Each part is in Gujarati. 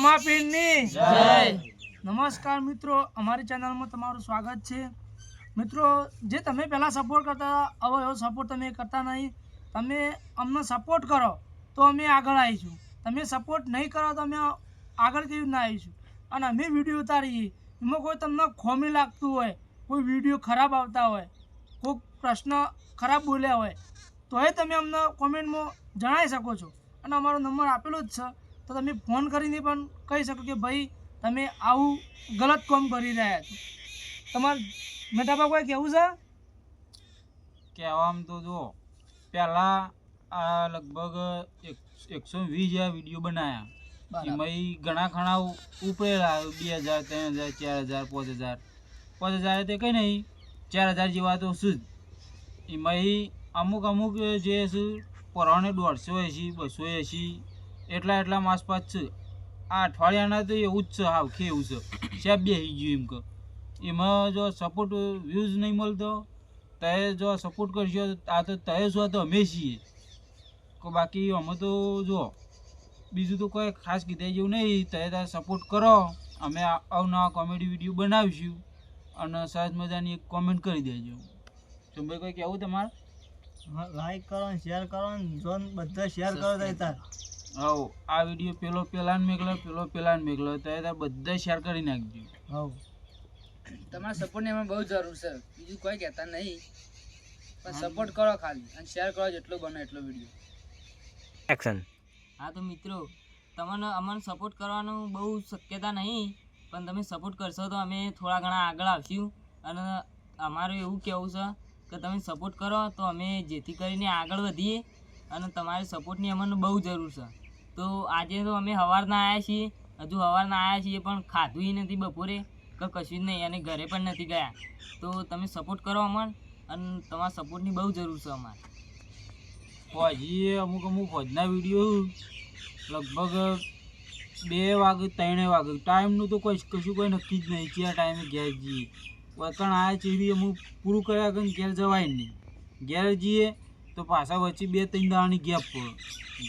રોમાપીરની. નમસ્કાર મિત્રો અમારી ચેનલમાં તમારું સ્વાગત છે. મિત્રો જે તમે પહેલાં સપોર્ટ કરતા હવે એવો સપોર્ટ તમે કરતા નહીં. તમે અમને સપોર્ટ કરો તો અમે આગળ આવીશું. તમે સપોર્ટ નહીં કરો તો અમે આગળ કેવી રીતના આવીશું? અને અમે વીડિયો ઉતારીએ. એમાં કોઈ તમને ખોમી લાગતું હોય કોઈ વીડિયો ખરાબ આવતા હોય કોઈ પ્રશ્ન ખરાબ બોલ્યા હોય તો એ તમે અમને કોમેન્ટમાં જણાવી શકો છો. અને અમારો નંબર આપેલો જ છે. તો તમે ફોન કરીને પણ કહી શકો કે ભાઈ તમે આવું ગલત કામ કરી રહ્યા છો. તમારે મેટાપા કોઈ કેવું છે? કહેવામાં તો જો પહેલાં આ લગભગ એકસો વીસ જેવા વીડિયો બનાવ્યા એમાં ઘણા ખણા ઉપરેલા બે હજાર ત્રણ હજાર ચાર હજાર પાંચ હજાર. પાંચ હજાર તે કંઈ નહીં ચાર હજાર જેવા તો શું જ. એમાં અમુક અમુક જે શું પરાણે દોઢસો એંસી બસો એંસી એટલા એટલા આસપાસ છે. આ અઠવાડિયાના તો એવું જ છે હાવ, કેવું છે. સાહેબ બેસી ગયું એમ કે. એમાં જો સપોર્ટ વ્યૂઝ નહીં મળતો, તય જો સપોર્ટ કરશો, આ તો તય છો તો અમે છીએ. તો બાકી અમે તો જો, બીજું તો કોઈ ખાસ કીધા જેવું નહીં, તય તારે સપોર્ટ કરો. અમે અવનવા કોમેડી વીડિયો બનાવીશું અને સરસ મજાની એક કોમેન્ટ કરી દેજો. ચુંબઈ કોઈ કહેવું તમારે? લાઈક કરો શેર કરો જોન બધા શેર કરો તાર. હવ આ વીડિયો પેલો પેલા ને મેકલો પેલો પેલા ને મેકલો તય ત્યાં બધા શેર કરી નાખજો. હવ. તમારા સપોર્ટની એમાં બહુ જરૂર છે. બીજું કોઈ કહેતા નહીં. પણ સપોર્ટ કરો ખાલી અને શેર કરો જેટલો બને એટલો વીડિયો એક્શન હા તો મિત્રો તમને અમને સપોર્ટ કરવાનું બહુ શક્યતા નહીં પણ તમે સપોર્ટ કરશો તો અમે થોડા ઘણા આગળ આવશું. અને અમારું એવું કહેવું છે કે તમે સપોર્ટ કરો તો અમે જેથી કરીને આગળ વધીએ. અને તમારી સપોર્ટની અમને બહુ જરૂર છે. તો આજે તો અમે સવારના આવ્યા છીએ. હજુ સવારના આવ્યા છીએ પણ ખાધું નથી બપોરે. કે કશું જ નહીં અને ઘરે પણ નથી ગયા. તો તમે સપોર્ટ કરો અમને અને તમારા સપોર્ટની બહુ જરૂર છે અમારે. ફોજી અમુક અમુક ફોજના વીડિયો લગભગ બે વાગે, ત્રણે વાગે. ટાઈમનું તો કોઈ કશું કોઈ નક્કી જ નહીં ક્યાં ટાઈમે ઘેર જઈએ. પણ આ છે અમુક પૂરું કર્યા કે ઘેર જવાય નહીં. ઘેર જઈએ તો પાછા વચ્ચે બે ત્રણ દાડાની ગેપ પડે.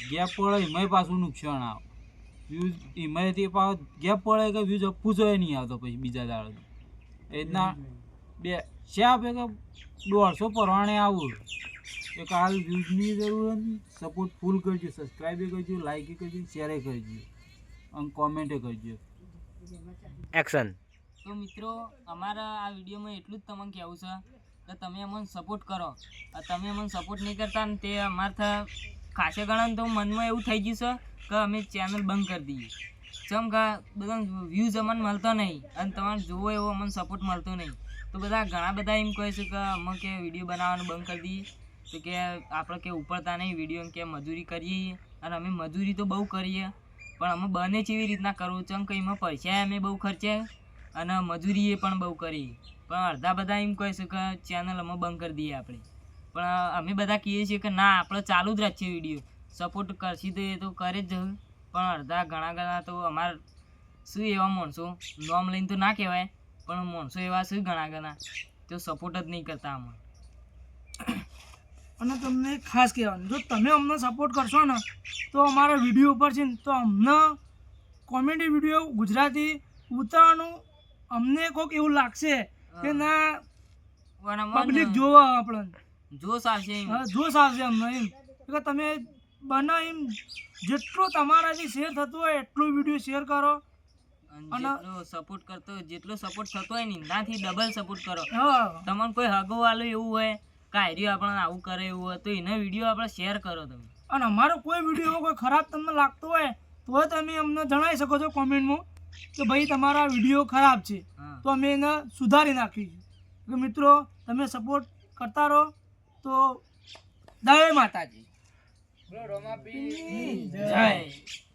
ગેપ પડે એમાંય પાછું નુકસાન આવે. વ્યૂઝ એમાંયથી પાછો ગેપ પડે કે વ્યૂઝ અપું જોઈએ નહીં આવતો પછી બીજા દાડો એ રીતના બે શા આપે કે દોઢસો પરવાણે આવું એક હાલ વ્યૂઝની જરૂર નથી સપોર્ટ ફૂલ કરજો સબસ્ક્રાઈબે કરજો લાઈકે કરજો શેરે કરજો. અને કોમેન્ટે કરજો. એક્શન તો મિત્રો અમારા આ વિડીયોમાં એટલું જ. તમને કહેવું છે? કે તમે અમને સપોર્ટ કરો. તમે અમને સપોર્ટ નહીં કરતા ને તે અમારા ખાસે ગણાને તો મનમાં એવું થઈ ગયું છે કે અમે ચેનલ બંધ કરી દઈએ. ચમ કે બધા વ્યૂઝ અમને મળતો નહીં અને તમારે જોવો એવો અમને સપોર્ટ મળતો નહીં. તો બધા ઘણા બધા એમ કહે છે કે અમે કે વીડિયો બનાવવાનું બંધ કરી દઈએ. તો કે આપણે કે ઉપડતા નહીં વીડિયો કે મજૂરી કરીએ અને અમે મજૂરી તો બહુ કરીએ. પણ અમે બને એવી રીતના કરવું ચમ કે એમાં પૈસા અમે બહુ ખર્ચ્યા અને મજૂરીએ પણ બહુ કરી પણ અડધા બધા એમ કહે છે કે ચેનલ અમે બંધ કરી દઈએ આપણે. પણ અમે બધા કહીએ છીએ કે ના, આપણે ચાલુ જ રાખીએ વીડિયો સપોર્ટ કરશી તો એ તો કરે જ પણ અડધા ઘણા ઘણા તો અમારે શું એવા માણસો? નોમ લઈને તો ના કહેવાય, પણ માણસો એવા શું ઘણા ઘણા. તો સપોર્ટ જ નહીં કરતા અમને અને તમને ખાસ કહેવાનું, જો તમે અમને સપોર્ટ કરશો ને, તો અમારા વીડિયો ઉપર છે ને, તો અમને કોમેડી વીડિયો ગુજરાતી ઉતારવાનું અમને કોઈક એવું લાગશે. કે ના પબ્લિક જોવા આપણને. જોશ આવશે. હા, જોશ આવશે અમને એમ. કે તમે બનાવ એમ. જેટલો તમારાથી શેર થતું હોય એટલો વીડિયો શેર કરો. જેટલો સપોર્ટ કરતો જેટલો સપોર્ટ થતો હોય ને એનાથી ડબલ સપોર્ટ કરો તમને કોઈ હગો વાલો એવું હોય કે આર્યો આપણને આવું કરે એવું હોય તો એનો વીડિયો આપણે શેર કરો તમે. અને અમારો કોઈ વીડિયો કોઈ ખરાબ તમને લાગતો હોય તો તમે અમને જણાવી શકો છો કોમેન્ટમાં કે ભાઈ તમારા વીડિયો ખરાબ છે તો અમે એને સુધારી નાખીશું. તો મિત્રો તમે સપોર્ટ કરતા રહો તો દવે માતાજી. જય.